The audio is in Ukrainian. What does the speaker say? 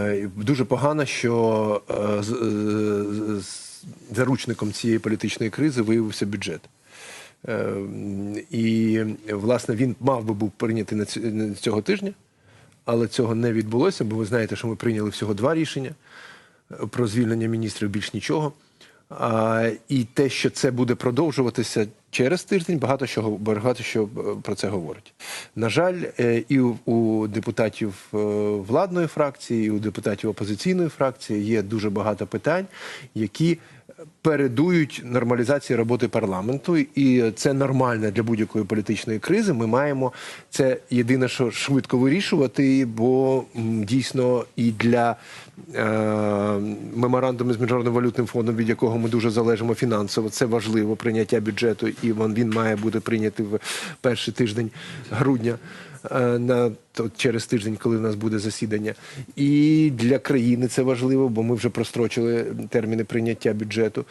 Е, Дуже погано, що е, е, заручником цієї політичної кризи виявився бюджет. І, власне, він мав би був прийнятий на цього тижня, але цього не відбулося, бо ви знаєте, що ми прийняли всього два рішення про звільнення міністрів, більш нічого. А, і те, що це буде продовжуватися через тиждень, багато що багато що е, про це говорить. На жаль, е, і у, у депутатів е, владної фракції, і у депутатів опозиційної фракції є дуже багато питань, які передують нормалізації роботи парламенту, і це нормально для будь-якої політичної кризи. Ми маємо це єдине, що швидко вирішувати, бо дійсно і для е, меморандуму з міжнародним валютним фондом, від якого ми дуже залежимо фінансово, це важливо прийняття бюджету, і він має бути прийнятий в перший тиждень грудня. е, На то через тиждень, коли в нас буде засідання, і для країни це важливо, бо ми вже прострочили терміни прийняття бюджету.